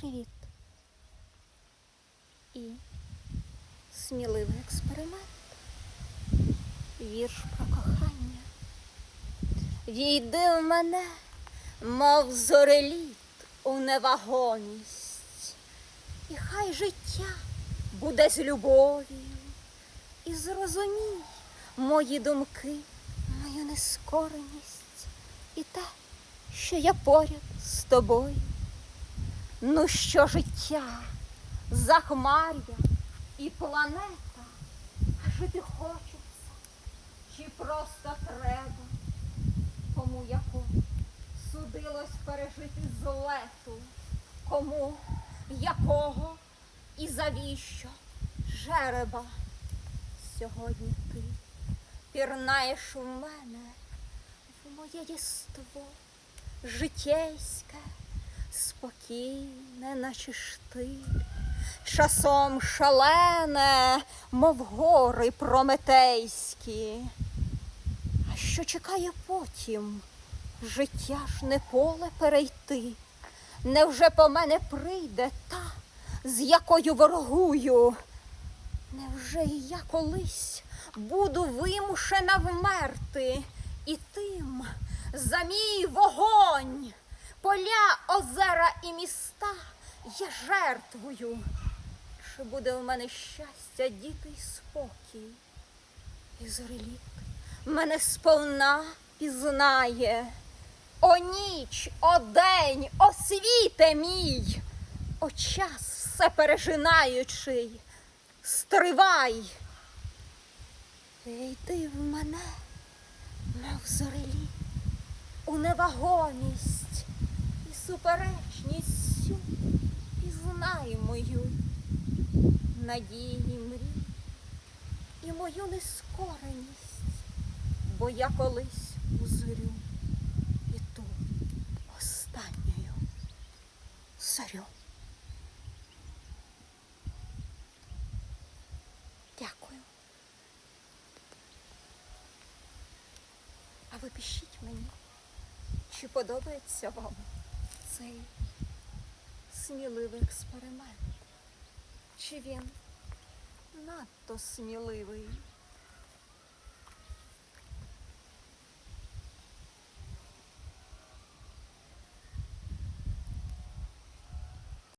Привіт. І сміливий експеримент. Вірш про кохання. Війди в мене, мов зореліт у невагомість. І хай життя буде з любов'ю. І зрозумій мої думки, мою нескореність і те, що я поряд з тобою. Ну що життя, захмар'я і планета, а жити хочеться, чи просто треба, кому яку? Судилось пережити злету, кому якого? І завіщо? Жереба. Сьогодні ти пірнаєш у мене в моє єство житейське, спокійне, наче штиль, часом шалене, мов гори прометейські. А що чекає потім? Життя ж не поле перейти. Невже по мене прийде та, з якою ворогую? Невже і я колись буду вимушена вмерти і тим за мій вогонь, поля, озера міста я жертвую. Чи буде у мене щастя, діти й спокій? І зореліт мене сповна пізнає. О ніч, о день, о світе мій, о час все пережинаючий, стривай. Війди в мене, мов зорелі, у невагомість всю пізнай мою надії мрій і мою нескореність, бо я колись узрю і ту останньою зорю. Дякую. А ви пишіть мені, чи подобається вам цей сміливий експеримент? Чи він надто сміливий?